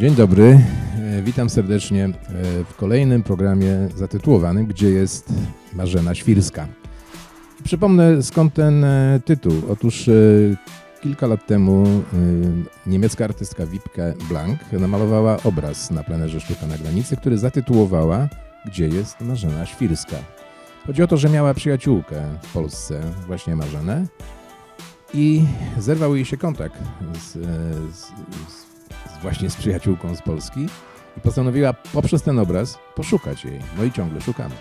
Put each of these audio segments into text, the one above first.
Dzień dobry, e, witam serdecznie e, w kolejnym programie zatytułowanym Gdzie jest Marzena Świrska. Przypomnę skąd ten e, tytuł. Otóż kilka lat temu niemiecka artystka Wipke Blank namalowała obraz na plenerze Sztuka na granicy, który zatytułowała Gdzie jest Marzena Świrska. Chodzi o to, że miała przyjaciółkę w Polsce, właśnie Marzenę, i zerwał jej się kontakt z, z z- właśnie z przyjaciółką z Polski i postanowiła poprzez ten obraz poszukać jej. No i ciągle szukamy.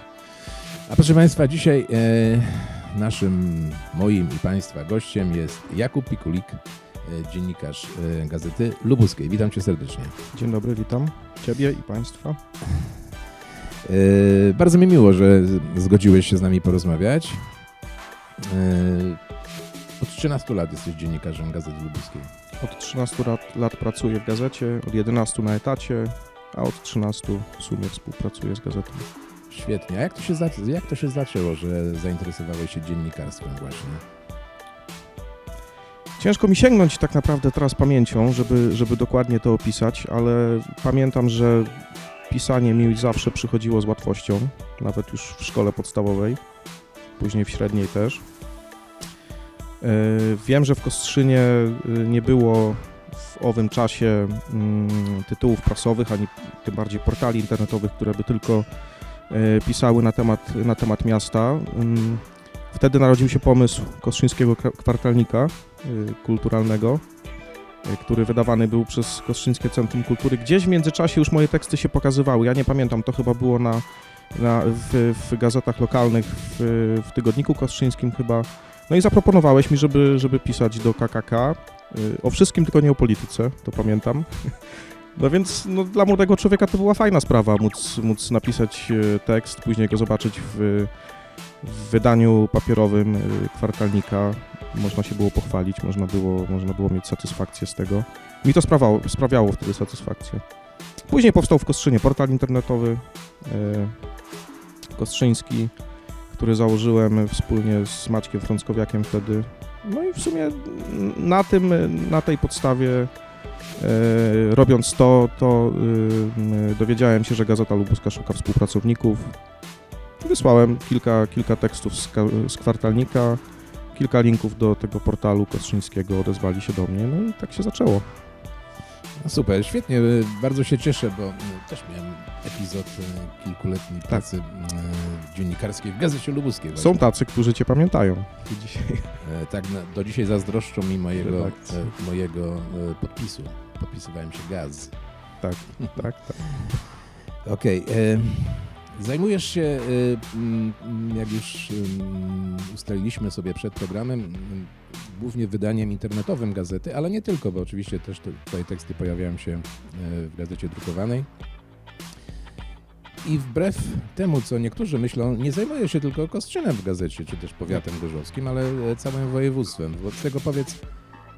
A proszę Państwa, dzisiaj e, naszym, moim i Państwa gościem jest Jakub Pikulik, e, dziennikarz e, Gazety Lubuskiej. Witam Cię serdecznie. Dzień dobry, witam Ciebie i Państwa. E, bardzo mi miło, że zgodziłeś się z nami porozmawiać. Od 13 lat jesteś dziennikarzem Gazety Lubuskiej. Od 13 lat, lat pracuję w gazecie, od 11 na etacie, a od 13 w sumie współpracuję z gazetą. Świetnie. A jak to się, jak to się zaczęło, że zainteresowałeś się dziennikarstwem właśnie? Ciężko mi sięgnąć tak naprawdę teraz pamięcią, żeby, żeby dokładnie to opisać, ale pamiętam, że pisanie mi zawsze przychodziło z łatwością, nawet już w szkole podstawowej, później w średniej też. E, Wiem, że w Kostrzynie e, nie było w owym czasie mm, tytułów prasowych, ani tym bardziej portali internetowych, które by tylko e, pisały na temat, na temat miasta. Mm, Wtedy narodził się pomysł Kostrzyńskiego Kwa- Kwartalnika Kulturalnego, który wydawany był przez Kostrzyńskie Centrum Kultury. Gdzieś w międzyczasie już moje teksty się pokazywały. Ja nie pamiętam, to chyba było na, na, w, w gazetach lokalnych, w, w Tygodniku Kostrzyńskim chyba. No i zaproponowałeś mi, żeby, żeby pisać do KKK. y, O wszystkim, tylko nie o polityce, to pamiętam. No więc no, dla młodego człowieka to była fajna sprawa, móc, móc napisać y, tekst, później go zobaczyć w, w wydaniu papierowym y, kwartalnika można się było pochwalić, można było, można było mieć satysfakcję z tego. Mi to sprawiało, sprawiało wtedy satysfakcję. Później powstał w Kostrzynie portal internetowy y, kostrzyński, który założyłem wspólnie z Maćkiem Frąckowiakiem wtedy. No i w sumie na tym, na tej podstawie y, robiąc to, to y, dowiedziałem się, że Gazeta Lubuska szuka współpracowników. Wysłałem kilka, kilka tekstów z, z kwartalnika, kilka linków do tego portalu kostrzyńskiego, odezwali się do mnie, no i tak się zaczęło. No super, świetnie, e, bardzo się cieszę, bo e, też miałem epizod e, kilkuletniej pracy e, dziennikarskiej w Gazecie Lubuskiej. Są tacy, którzy cię pamiętają i dzisiaj. E, Tak, na- do dzisiaj zazdroszczą mi mojego, e, mojego e, podpisu. Podpisywałem się Gaz. Tak, tak, tak. Okej. e, Zajmujesz się, e, mm, jak już mm, ustaliliśmy sobie przed programem, mm, głównie wydaniem internetowym gazety, ale nie tylko, bo oczywiście też te, twoje teksty pojawiają się e, w gazecie drukowanej. I wbrew temu, co niektórzy myślą, nie zajmuje się tylko Kostrzynem w gazecie, czy też powiatem gorzowskim, ale e, całym województwem. Wobec tego powiedz,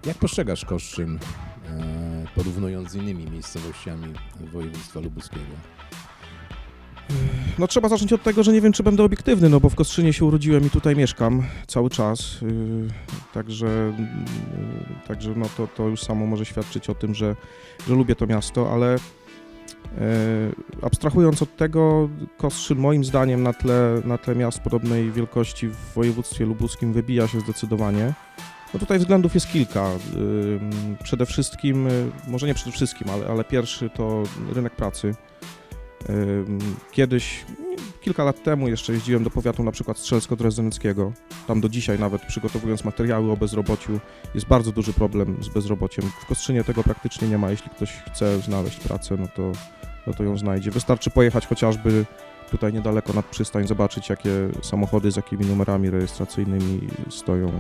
jak postrzegasz Koszczyn, e, porównując z innymi miejscowościami województwa lubuskiego? No trzeba zacząć od tego, że nie wiem, czy będę obiektywny, no bo w Kostrzynie się urodziłem i tutaj mieszkam cały czas, yy, także, yy, także no to, to już samo może świadczyć o tym, że, że lubię to miasto, ale yy, abstrahując od tego, Kostrzyn moim zdaniem na tle, na tle miast podobnej wielkości w województwie lubuskim wybija się zdecydowanie. No tutaj względów jest kilka. Przede wszystkim, może nie przede wszystkim, ale, ale pierwszy to rynek pracy. Kiedyś, kilka lat temu jeszcze jeździłem do powiatu na przykład strzelsko-dresdeneckiego. Tam do dzisiaj nawet przygotowując materiały o bezrobociu jest bardzo duży problem z bezrobociem. W Kostrzynie tego praktycznie nie ma. Jeśli ktoś chce znaleźć pracę, no to, no to ją znajdzie. Wystarczy pojechać chociażby tutaj niedaleko nad przystań, zobaczyć jakie samochody z jakimi numerami rejestracyjnymi stoją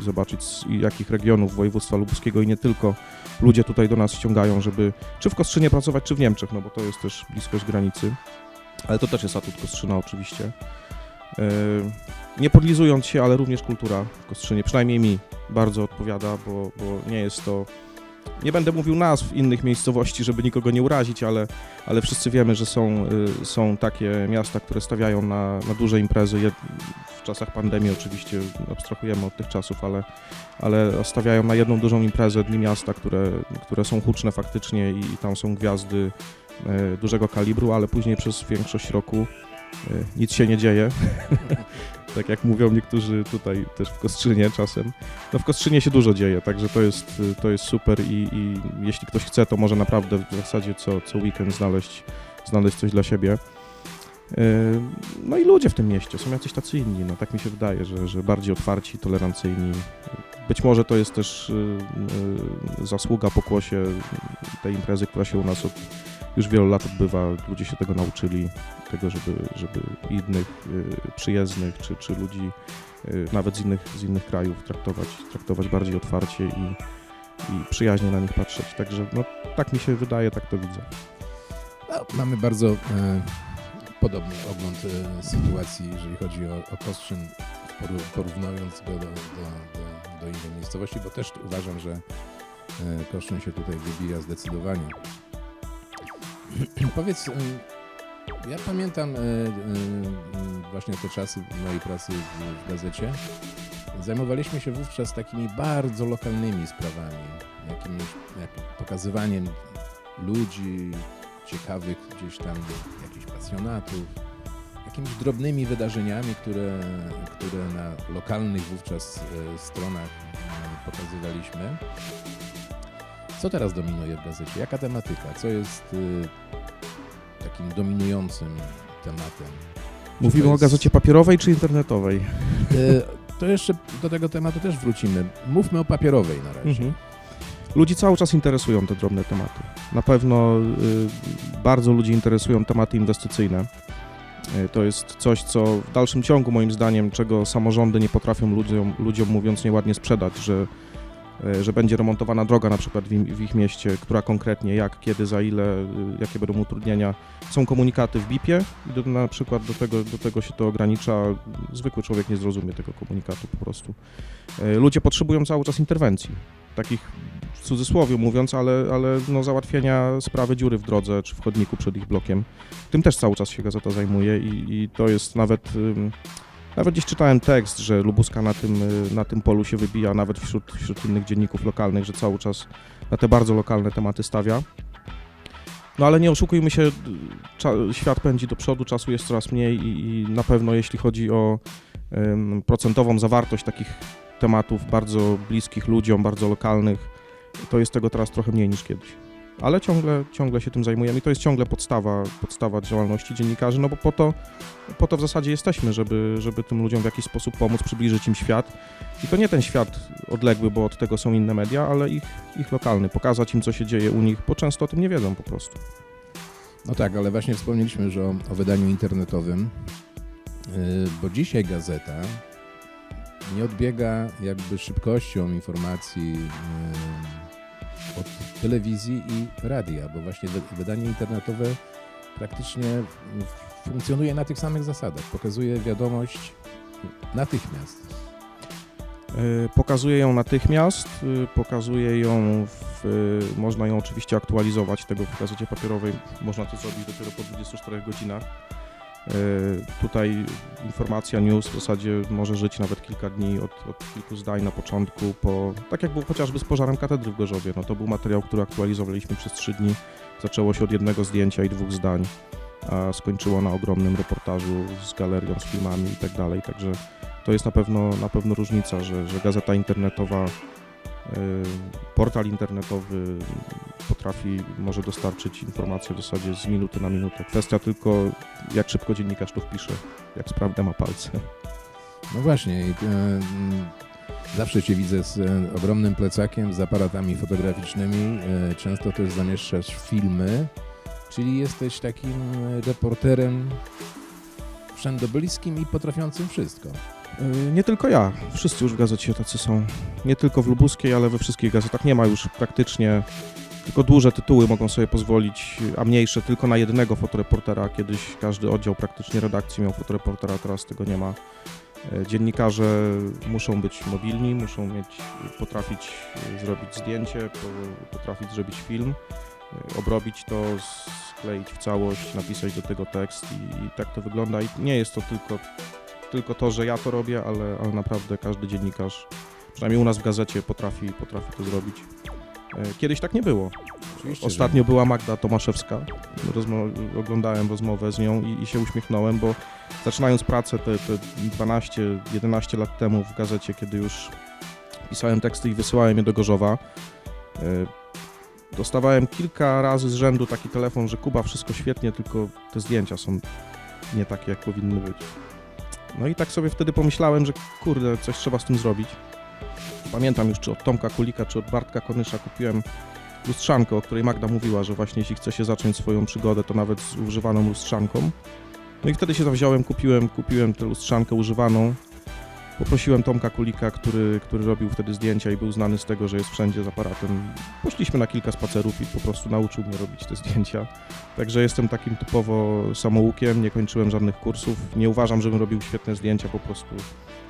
i, zobaczyć z jakich regionów województwa lubuskiego i nie tylko ludzie tutaj do nas ściągają, żeby czy w Kostrzynie pracować, czy w Niemczech, no bo to jest też bliskość granicy. Ale to też jest atut Kostrzyna oczywiście. Yy, Nie podlizując się, ale również kultura w Kostrzynie, przynajmniej mi bardzo odpowiada, bo, bo nie jest to nie będę mówił nazw innych miejscowości, żeby nikogo nie urazić, ale, ale wszyscy wiemy, że są, y, są takie miasta, które stawiają na, na duże imprezy. W czasach pandemii oczywiście abstrahujemy od tych czasów, ale, ale stawiają na jedną dużą imprezę dni miasta, które, które są huczne faktycznie i, i tam są gwiazdy y, dużego kalibru, ale później przez większość roku y, nic się nie dzieje. tak jak mówią niektórzy tutaj też w Kostrzynie czasem. No w Kostrzynie się dużo dzieje, także to jest, to jest super i, i jeśli ktoś chce, to może naprawdę w zasadzie co, co weekend znaleźć, znaleźć coś dla siebie. Yy, No i ludzie w tym mieście są jacyś tacy inni, no tak mi się wydaje, że, że bardziej otwarci, tolerancyjni. Być może to jest też yy, yy, zasługa pokłosie tej imprezy, która się u nas od już wielu lat odbywa. Ludzie się tego nauczyli, tego, żeby, żeby innych yy, przyjezdnych czy, czy ludzi yy, nawet z innych, z innych krajów traktować, traktować bardziej otwarcie i, i przyjaźnie na nich patrzeć. Także no, tak mi się wydaje, tak to widzę. No, mamy bardzo e, podobny ogląd e, sytuacji, jeżeli chodzi o, o Kostrzyn, porównując go do, do, do, do innych miejscowości, bo też uważam, że e, Kostrzyn się tutaj wybija zdecydowanie. Powiedz, ja pamiętam e, e, właśnie te czasy mojej pracy w, w gazecie. Zajmowaliśmy się wówczas takimi bardzo lokalnymi sprawami, jakimś jak pokazywaniem ludzi, ciekawych gdzieś tam jakichś pasjonatów, jakimiś drobnymi wydarzeniami, które, które na lokalnych wówczas e, stronach e, pokazywaliśmy. Co teraz dominuje w gazecie? Jaka tematyka? Co jest e, takim dominującym tematem? Mówimy to o jest- gazecie papierowej czy internetowej? E, To jeszcze do tego tematu też wrócimy. Mówmy o papierowej na razie. Mhm. Ludzi cały czas interesują te drobne tematy. Na pewno y, bardzo ludzi interesują tematy inwestycyjne. Y, to jest coś, co w dalszym ciągu, moim zdaniem, czego samorządy nie potrafią ludziom, ludziom mówiąc nieładnie, sprzedać, że, że będzie remontowana droga na przykład w, ich mieście, która konkretnie, jak, kiedy, za ile, y, jakie będą utrudnienia. Są komunikaty w BIP-ie i do, na przykład do tego, do tego się to ogranicza. Zwykły człowiek nie zrozumie tego komunikatu po prostu. Y, Ludzie potrzebują cały czas interwencji takich w cudzysłowie mówiąc, ale, ale no, załatwienia sprawy dziury w drodze czy w chodniku przed ich blokiem. Tym też cały czas się gazeta zajmuje i, i to jest nawet. Nawet gdzieś czytałem tekst, że Lubuska na tym, y, na tym polu się wybija, nawet wśród, wśród innych dzienników lokalnych, że cały czas na te bardzo lokalne tematy stawia. No ale nie oszukujmy się, świat pędzi do przodu, czasu jest coraz mniej i, i na pewno jeśli chodzi o ym, procentową zawartość takich tematów bardzo bliskich ludziom, bardzo lokalnych, to jest tego teraz trochę mniej niż kiedyś. Ale ciągle, ciągle się tym zajmujemy i to jest ciągle podstawa, podstawa działalności dziennikarzy, no bo po to, po to w zasadzie jesteśmy, żeby, żeby tym ludziom w jakiś sposób pomóc, przybliżyć im świat. I to nie ten świat odległy, bo od tego są inne media, ale ich, ich lokalny, pokazać im, co się dzieje u nich, bo często o tym nie wiedzą po prostu. No tak, ale właśnie wspomnieliśmy już o, o wydaniu internetowym, yy, bo dzisiaj gazeta nie odbiega jakby szybkością informacji yy, od telewizji i radia, bo właśnie wy- wydanie internetowe praktycznie funkcjonuje na tych samych zasadach. Pokazuje wiadomość natychmiast. Y, Pokazuje ją natychmiast, y, pokazuje ją, w, y, można ją oczywiście aktualizować, tego w gazecie papierowej można to zrobić dopiero po 24 godzinach. Y, Tutaj informacja news w zasadzie może żyć nawet kilka dni, od, od kilku zdań na początku, po, tak jak było chociażby z pożarem katedry w Gorzowie. No, to był materiał, który aktualizowaliśmy przez trzy dni. Zaczęło się od jednego zdjęcia i dwóch zdań, a skończyło na ogromnym reportażu z galerią, z filmami i tak. Także to jest na pewno, na pewno różnica, że, że gazeta internetowa, portal internetowy potrafi, może dostarczyć informacje w zasadzie z minuty na minutę. Kwestia tylko, jak szybko dziennikarz to wpisze, jak sprawdę ma palce. No właśnie, e, mm, zawsze Cię widzę z ogromnym plecakiem, z aparatami fotograficznymi, często też zamieszczasz filmy, czyli jesteś takim reporterem wszędobliskim i potrafiącym wszystko. Y, Nie tylko ja, wszyscy już w gazecie tacy są. Nie tylko w Lubuskiej, ale we wszystkich gazetach nie ma już praktycznie, tylko duże tytuły mogą sobie pozwolić, a mniejsze tylko na jednego fotoreportera. Kiedyś każdy oddział praktycznie redakcji miał fotoreportera, teraz tego nie ma. E, Dziennikarze muszą być mobilni, muszą mieć, potrafić e, zrobić zdjęcie, po- potrafić zrobić film, obrobić to, skleić w całość, napisać do tego tekst i, i tak to wygląda. I nie jest to tylko, tylko to, że ja to robię, ale, ale naprawdę każdy dziennikarz, przynajmniej u nas w gazecie, potrafi, potrafi to zrobić. E, Kiedyś tak nie było. Oczywiście, Ostatnio była Magda Tomaszewska. Rozmo- oglądałem rozmowę z nią i, i się uśmiechnąłem, bo zaczynając pracę te, te 12-11 lat temu w gazecie, kiedy już pisałem teksty i wysyłałem je do Gorzowa, e, dostawałem kilka razy z rzędu taki telefon, że Kuba, wszystko świetnie, tylko te zdjęcia są nie takie, jak powinny być. No i tak sobie wtedy pomyślałem, że kurde, coś trzeba z tym zrobić. Pamiętam już, czy od Tomka Kulika, czy od Bartka Konysza kupiłem lustrzankę, o której Magda mówiła, że właśnie jeśli chce się zacząć swoją przygodę, to nawet z używaną lustrzanką. No i wtedy się zawziąłem, kupiłem, kupiłem tę lustrzankę używaną. Poprosiłem Tomka Kulika, który, który robił wtedy zdjęcia i był znany z tego, że jest wszędzie z aparatem. Poszliśmy na kilka spacerów i po prostu nauczył mnie robić te zdjęcia. Także jestem takim typowo samoukiem, nie kończyłem żadnych kursów. Nie uważam, żebym robił świetne zdjęcia, po prostu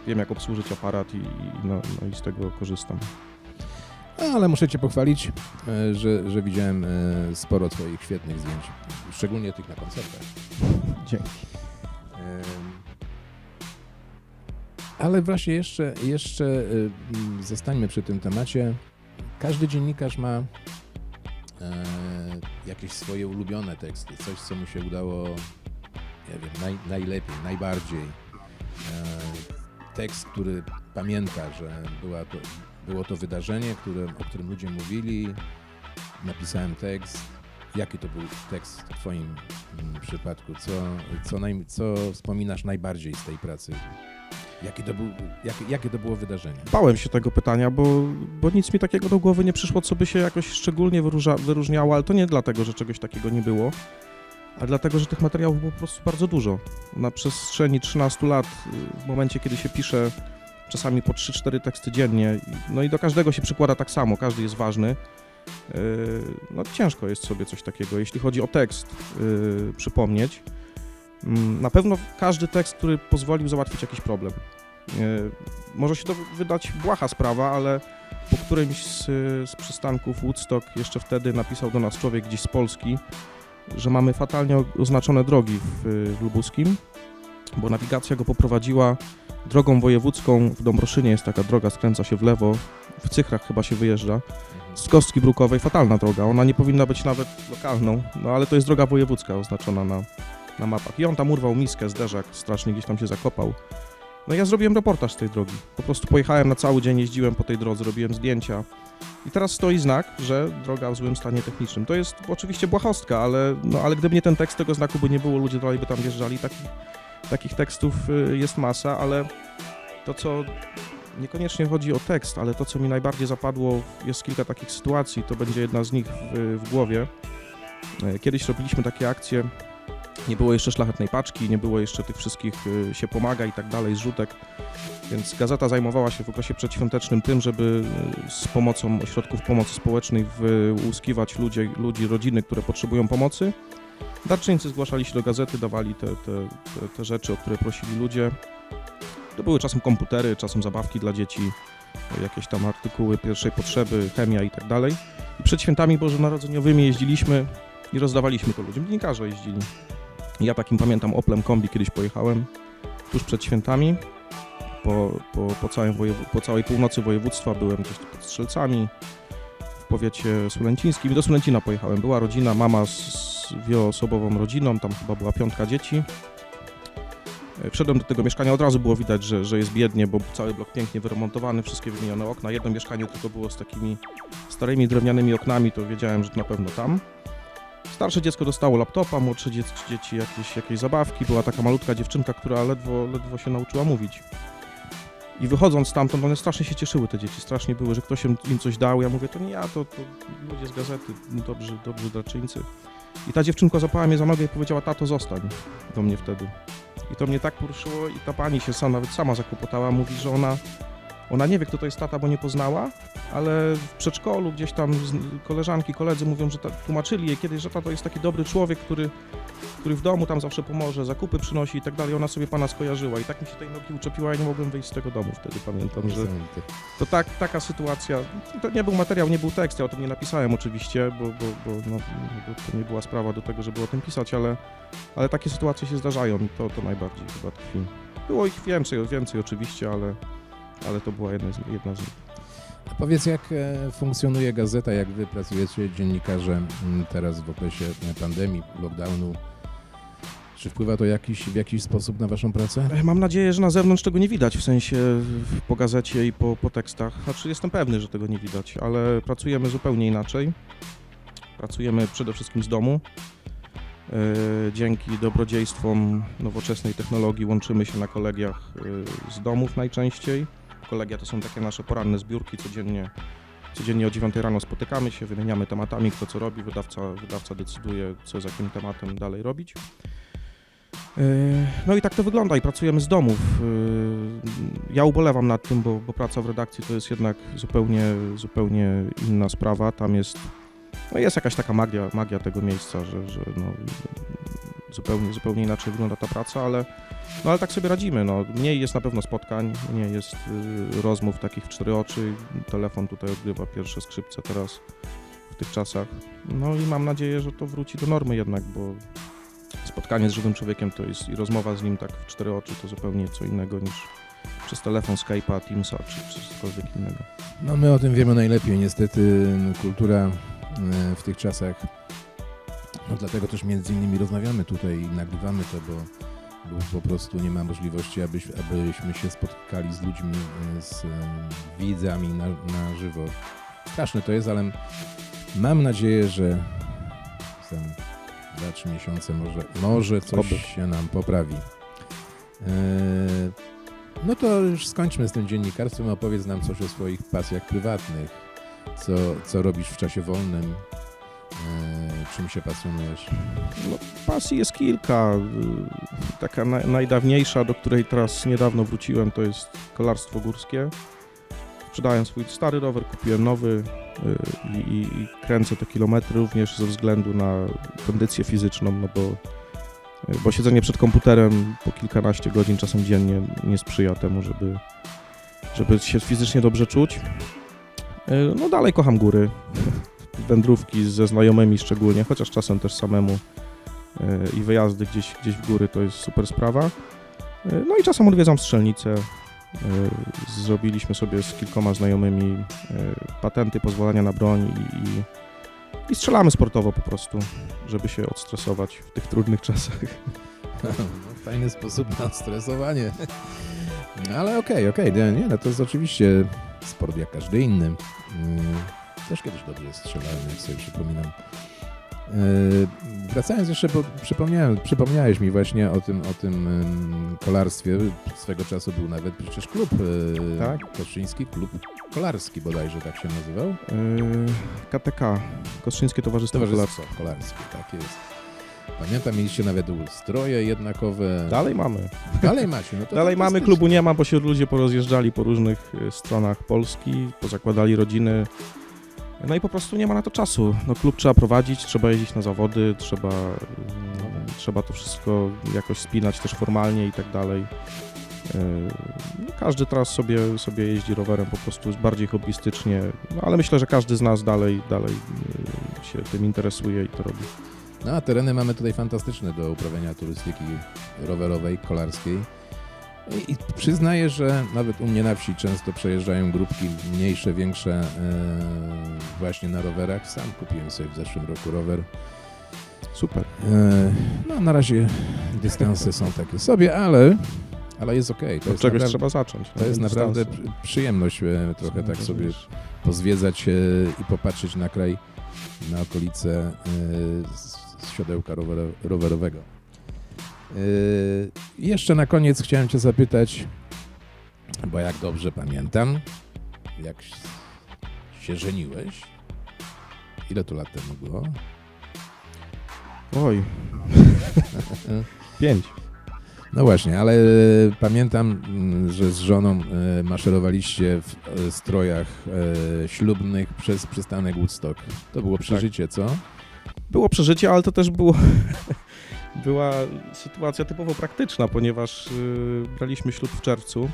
wiem jak obsłużyć aparat i, i, no, no i z tego korzystam. Ale muszę Cię pochwalić, e, że, że widziałem e, sporo Twoich świetnych zdjęć, szczególnie tych na koncertach. Dzięki. Ale właśnie jeszcze, jeszcze y, mm, zostańmy przy tym temacie. Każdy dziennikarz ma e, jakieś swoje ulubione teksty, coś, co mu się udało, nie wiem, naj, najlepiej, najbardziej. E, tekst, który pamięta, że była to, było to wydarzenie, o którym ludzie mówili. Napisałem tekst. Jaki to był tekst w Twoim mm, przypadku? Co, co, naj, co wspominasz najbardziej z tej pracy? Jakie to, był, jakie, to było wydarzenie? Bałem się tego pytania, bo, bo nic mi takiego do głowy nie przyszło, co by się jakoś szczególnie wyróża, wyróżniało, ale to nie dlatego, że czegoś takiego nie było, a dlatego, że tych materiałów było po prostu bardzo dużo. Na przestrzeni 13 lat, y, w momencie, kiedy się pisze czasami po 3-4 teksty dziennie, no i do każdego się przykłada tak samo, każdy jest ważny, yy, no ciężko jest sobie coś takiego, jeśli chodzi o tekst, yy, przypomnieć. Mm, Na pewno każdy tekst, który pozwolił załatwić jakiś problem. Yy, Może się to wydać błaha sprawa, ale po którymś z, z przystanków Woodstock jeszcze wtedy napisał do nas człowiek gdzieś z Polski, że mamy fatalnie oznaczone drogi w, w Lubuskim, bo nawigacja go poprowadziła drogą wojewódzką w Dąbroszynie jest taka droga, skręca się w lewo, w Cychrach chyba się wyjeżdża, z Kostki Brukowej fatalna droga, ona nie powinna być nawet lokalną, no ale to jest droga wojewódzka oznaczona na, na mapach. I on tam urwał miskę, zderzak, strasznie gdzieś tam się zakopał. No ja zrobiłem reportaż z tej drogi. Po prostu pojechałem na cały dzień, jeździłem po tej drodze, robiłem zdjęcia. I teraz stoi znak, że droga w złym stanie technicznym. To jest oczywiście błahostka, ale, no, ale gdyby nie ten tekst, tego znaku by nie było, ludzie dalej by tam wjeżdżali. Takich, takich tekstów y, jest masa, ale to, co niekoniecznie chodzi o tekst, ale to, co mi najbardziej zapadło, jest kilka takich sytuacji, to będzie jedna z nich w, w głowie. E, Kiedyś robiliśmy takie akcje, nie było jeszcze szlachetnej paczki, nie było jeszcze tych wszystkich y, się pomaga i tak dalej, zrzutek, więc gazeta zajmowała się w okresie przedświątecznym tym, żeby y, z pomocą ośrodków pomocy społecznej wyłuskiwać ludzi, ludzi, rodziny, które potrzebują pomocy. Darczyńcy zgłaszali się do gazety, dawali te, te, te, te rzeczy, o które prosili ludzie. To były czasem komputery, czasem zabawki dla dzieci, jakieś tam artykuły pierwszej potrzeby, chemia i tak dalej. I przed świętami bożonarodzeniowymi jeździliśmy i rozdawaliśmy to ludziom. Dziennikarze jeździli. Ja takim pamiętam Oplem kombi kiedyś pojechałem tuż przed świętami. Po, po, po, po całej północy województwa byłem gdzieś pod Strzelcami, w powiecie sulęcińskim. Do Sulęcina pojechałem. Była rodzina, mama z, z wieloosobową rodziną, tam chyba była piątka dzieci. E, Wszedłem do tego mieszkania, od razu było widać, że, że jest biednie, bo cały blok pięknie wyremontowany, wszystkie wymienione okna. Jedno mieszkanie tylko było z takimi starymi drewnianymi oknami, to wiedziałem, że to na pewno tam. Starsze dziecko dostało laptopa, młodsze dzieci, jakieś, jakieś zabawki. Była taka malutka dziewczynka, która ledwo, ledwo się nauczyła mówić. I wychodząc stamtąd, one strasznie się cieszyły, te dzieci, strasznie były, że ktoś im coś dał. Ja mówię, to nie ja, to, to ludzie z gazety, dobrzy, dobrzy darczyńcy. I ta dziewczynka zapała mnie za nogę i powiedziała, tato, zostań do mnie wtedy. I to mnie tak poruszyło i ta pani się sama, nawet sama zakłopotała, mówi, że ona Ona nie wie, kto to jest tata, bo nie poznała, ale w przedszkolu gdzieś tam koleżanki, koledzy mówią, że ta, tłumaczyli jej kiedyś, że tata to jest taki dobry człowiek, który, który w domu tam zawsze pomoże, zakupy przynosi i tak dalej. Ona sobie pana skojarzyła i tak mi się tej nogi uczepiła, ja nie mogłem wyjść z tego domu wtedy, pamiętam, że to tak, taka sytuacja. To nie był materiał, nie był tekst, ja o tym nie napisałem oczywiście, bo, bo, bo, no, bo to nie była sprawa do tego, żeby o tym pisać, ale, ale takie sytuacje się zdarzają i to, to najbardziej chyba tkwi. Było ich więcej, więcej oczywiście, ale, ale to była jedna z, jedna z nich. A Powiedz, jak e, funkcjonuje gazeta, jak wy pracujecie dziennikarze m, teraz w okresie e, pandemii, lockdownu? Czy wpływa to jakiś, w jakiś sposób na waszą pracę? E, Mam nadzieję, że na zewnątrz tego nie widać, w sensie po gazecie i po, po tekstach. Znaczy jestem pewny, że tego nie widać, ale pracujemy zupełnie inaczej. Pracujemy przede wszystkim z domu. Dzięki dobrodziejstwom nowoczesnej technologii łączymy się na kolegiach z domów najczęściej. Kolegia to są takie nasze poranne zbiórki, codziennie, codziennie o 9 rano spotykamy się, wymieniamy tematami, kto co robi, wydawca, wydawca decyduje, co z jakim tematem dalej robić. Yy, No i tak to wygląda i pracujemy z domów. Yy, Ja ubolewam nad tym, bo, bo praca w redakcji to jest jednak zupełnie, zupełnie inna sprawa. Tam jest, no jest jakaś taka magia, magia tego miejsca, że, że no, zupełnie, zupełnie inaczej wygląda ta praca, ale, no ale tak sobie radzimy. No. Mniej jest na pewno spotkań, mniej jest yy, rozmów takich w cztery oczy. Telefon tutaj odgrywa pierwsze skrzypce teraz w tych czasach. No i mam nadzieję, że to wróci do normy jednak, bo spotkanie z żywym człowiekiem to jest i rozmowa z nim tak w cztery oczy to zupełnie co innego niż przez telefon, Skype'a, Teamsa czy, czy cokolwiek innego. No my o tym wiemy najlepiej. Niestety kultura e, w tych czasach, no dlatego też między innymi rozmawiamy tutaj i nagrywamy to, bo, bo po prostu nie ma możliwości, abyś, abyśmy się spotkali z ludźmi, e, z widzami na, na żywo. Straszne to jest, ale mam nadzieję, że za dwa, trzy miesiące może, może coś Oby. się nam poprawi. E, no to już skończmy z tym dziennikarstwem, opowiedz nam coś o swoich pasjach prywatnych, co, co robisz w czasie wolnym, e, czym się pasjonujesz. No, pasji jest kilka. Taka na, najdawniejsza, do której teraz niedawno wróciłem, to jest kolarstwo górskie. Sprzedałem swój stary rower, kupiłem nowy y, i, i, i kręcę te kilometry również ze względu na kondycję fizyczną, no bo, y, bo siedzenie przed komputerem po kilkanaście godzin czasem dziennie nie sprzyja temu, żeby, żeby się fizycznie dobrze czuć. Y, No dalej kocham góry, wędrówki ze znajomymi szczególnie, chociaż czasem też samemu e, i wyjazdy gdzieś, gdzieś w góry to jest super sprawa. E, No i czasem odwiedzam strzelnicę. E, Zrobiliśmy sobie z kilkoma znajomymi patenty, pozwolenia na broń i, i, i strzelamy sportowo po prostu, żeby się odstresować w tych trudnych czasach. No, Fajny sposób na stresowanie. Ale okej, okej, nie, nie, no to jest oczywiście sport jak każdy inny. Też kiedyś dobrze strzelałem, jak sobie przypominam. Yy, Wracając jeszcze, bo przypomniałem, przypomniałeś mi właśnie o tym, o tym ym, kolarstwie. Swego czasu był nawet przecież klub yy, Tak. Kostrzyński, klub kolarski bodajże tak się nazywał. E, KTK, Kostrzyńskie Towarzystwo Kolarskie. Towarzystwo kolarskie, tak jest. Pamiętam, mieliście nawet stroje jednakowe. Dalej mamy. Dalej macie, no to Dalej mamy, klubu nie ma, bo się ludzie porozjeżdżali po różnych e, stronach Polski, pozakładali rodziny. No i po prostu nie ma na to czasu. No, klub trzeba prowadzić, trzeba jeździć na zawody, trzeba, mm, trzeba to wszystko jakoś spinać też formalnie i tak dalej. E, no, Każdy teraz sobie, sobie jeździ rowerem po prostu bardziej hobbystycznie, no, ale myślę, że każdy z nas dalej, dalej e, się tym interesuje i to robi. No a tereny mamy tutaj fantastyczne do uprawiania turystyki rowerowej, kolarskiej. I, przyznaję, że nawet u mnie na wsi często przejeżdżają grupki mniejsze, większe e, właśnie na rowerach. Sam kupiłem sobie w zeszłym roku rower. Super. E, no na razie dystanse są takie sobie, ale, ale jest okej. To Od jest czegoś naprawdę, trzeba zacząć. to jest Dystanse. naprawdę przy- przyjemność e, trochę tak sobie pozwiedzać i popatrzeć na kraj, na okolice z, z siodełka rower, rowerowego. E, Jeszcze na koniec chciałem Cię zapytać, bo jak dobrze pamiętam, jak się żeniłeś, ile to lat temu było? Oj. Pięć. No właśnie, ale e, pamiętam, mm, że z żoną e, maszerowaliście w strojach ślubnych przez przystanek Woodstock. To było przeżycie, co? Było przeżycie, ale to też było, była sytuacja typowo praktyczna, ponieważ y, braliśmy ślub w czerwcu.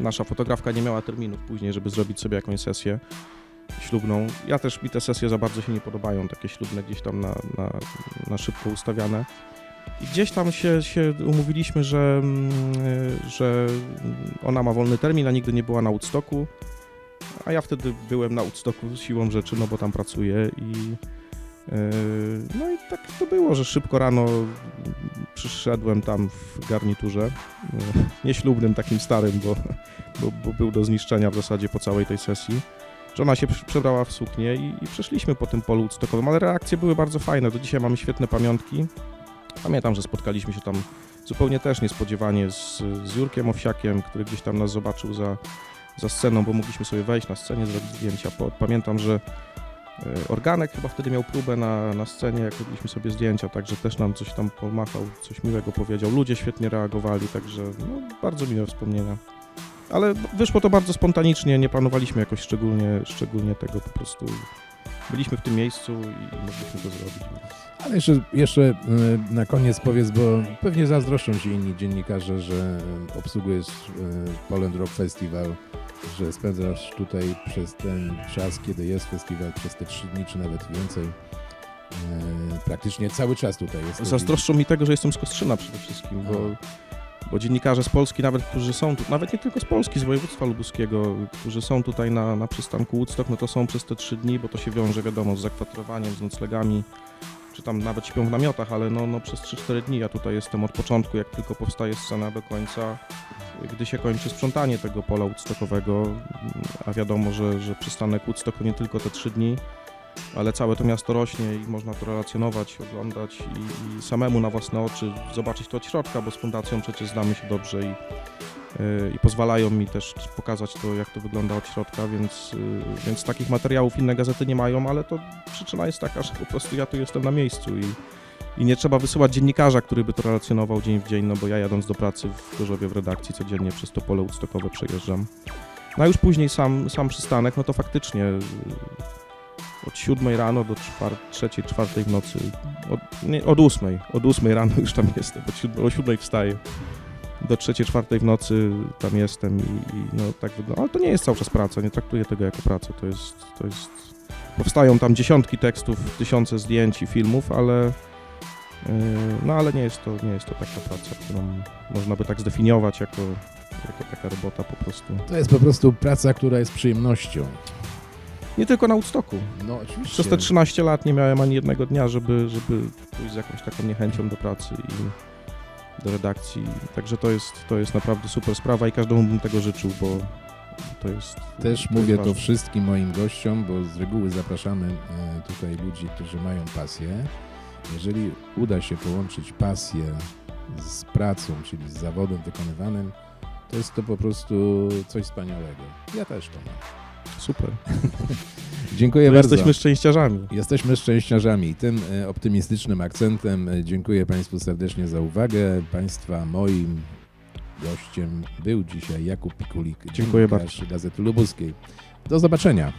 Nasza fotografka nie miała terminów później, żeby zrobić sobie jakąś sesję ślubną. Ja też mi te sesje za bardzo się nie podobają, takie ślubne gdzieś tam na, na, na szybko ustawiane. I gdzieś tam się, się umówiliśmy, że, mm, y, że ona ma wolny termin, a nigdy nie była na Woodstocku. A ja wtedy byłem na Woodstocku siłą rzeczy, no bo tam pracuję i No i tak to było, że szybko rano przyszedłem tam w garniturze, yy, nieślubnym, takim starym, bo, bo, bo był do zniszczenia w zasadzie po całej tej sesji. Żona się przebrała w suknię i, i przeszliśmy po tym polu Woodstockowym, ale reakcje były bardzo fajne. Do dzisiaj mamy świetne pamiątki. Pamiętam, że spotkaliśmy się tam zupełnie też niespodziewanie z, z Jurkiem Owsiakiem, który gdzieś tam nas zobaczył za, za sceną, bo mogliśmy sobie wejść na scenę, zrobić zdjęcia. Pamiętam, że E, Organek chyba wtedy miał próbę na, na scenie, jak robiliśmy sobie zdjęcia, także też nam coś tam pomachał, coś miłego powiedział. Ludzie świetnie reagowali, także no, bardzo miłe wspomnienia. Ale wyszło to bardzo spontanicznie, nie planowaliśmy jakoś szczególnie, szczególnie tego, po prostu byliśmy w tym miejscu i mogliśmy to zrobić. Ale jeszcze, jeszcze e, na koniec powiedz, bo pewnie zazdroszczą ci inni dziennikarze, że e, obsługujesz e, Poland Rock Festival, że spędzasz tutaj przez ten czas, kiedy jest festiwal, przez te trzy dni, czy nawet więcej. Praktycznie cały czas tutaj jest. Zazdroszczą mi tego, że jestem z Kostrzyna przede wszystkim, bo, bo dziennikarze z Polski, nawet którzy są tu, nawet nie tylko z Polski, z województwa lubuskiego, którzy są tutaj na, na przystanku Woodstock, no to są przez te trzy dni, bo to się wiąże, wiadomo, z zakwaterowaniem, z noclegami, czy tam nawet śpią w namiotach, ale no, no przez 3-4 dni ja tutaj jestem od początku, jak tylko powstaje scena do końca, gdy się kończy sprzątanie tego pola Woodstockowego, a wiadomo, że, że przystanek Woodstock to nie tylko te trzy dni, ale całe to miasto rośnie i można to relacjonować, oglądać i, i samemu na własne oczy zobaczyć to od środka, bo z fundacją przecież znamy się dobrze i, yy, i pozwalają mi też pokazać to, jak to wygląda od środka, więc, yy, więc takich materiałów inne gazety nie mają, ale to przyczyna jest taka, że po prostu ja tu jestem na miejscu i, i nie trzeba wysyłać dziennikarza, który by to relacjonował dzień w dzień, no bo ja jadąc do pracy w Gorzowie w redakcji codziennie przez to pole Woodstockowe przejeżdżam. No a już później sam, sam przystanek, no to faktycznie yy, od 7 rano do 4, 3, 4 w nocy, od, nie, od 8, od 8 rano już tam jestem, od 7, o 7 wstaję, do 3, 4 w nocy tam jestem i, i no tak wygląda, ale to nie jest cały czas praca, nie traktuję tego jako pracę, to jest, to jest, powstają tam dziesiątki tekstów, tysiące zdjęć i filmów, ale yy, no ale nie jest to, nie jest to taka praca, którą można by tak zdefiniować jako, jako taka robota po prostu. To jest po prostu praca, która jest przyjemnością. Nie tylko na Woodstocku. No oczywiście. Przez te 13 lat nie miałem ani jednego dnia, żeby, żeby pójść z jakąś taką niechęcią do pracy i do redakcji. Także to jest, to jest naprawdę super sprawa i każdemu bym tego życzył, bo to jest. Też to mówię jest to wszystkim moim gościom, bo z reguły zapraszamy e, tutaj ludzi, którzy mają pasję. Jeżeli uda się połączyć pasję z pracą, czyli z zawodem wykonywanym, to jest to po prostu coś wspaniałego. Ja też to mam. Super. Dziękuję To bardzo. jesteśmy szczęściarzami. Jesteśmy szczęściarzami. Tym e, optymistycznym akcentem e, dziękuję Państwu serdecznie za uwagę. Państwa moim gościem był dzisiaj Jakub Pikulik, Dziękuję dziennikarz Gazety Lubuskiej. Do zobaczenia.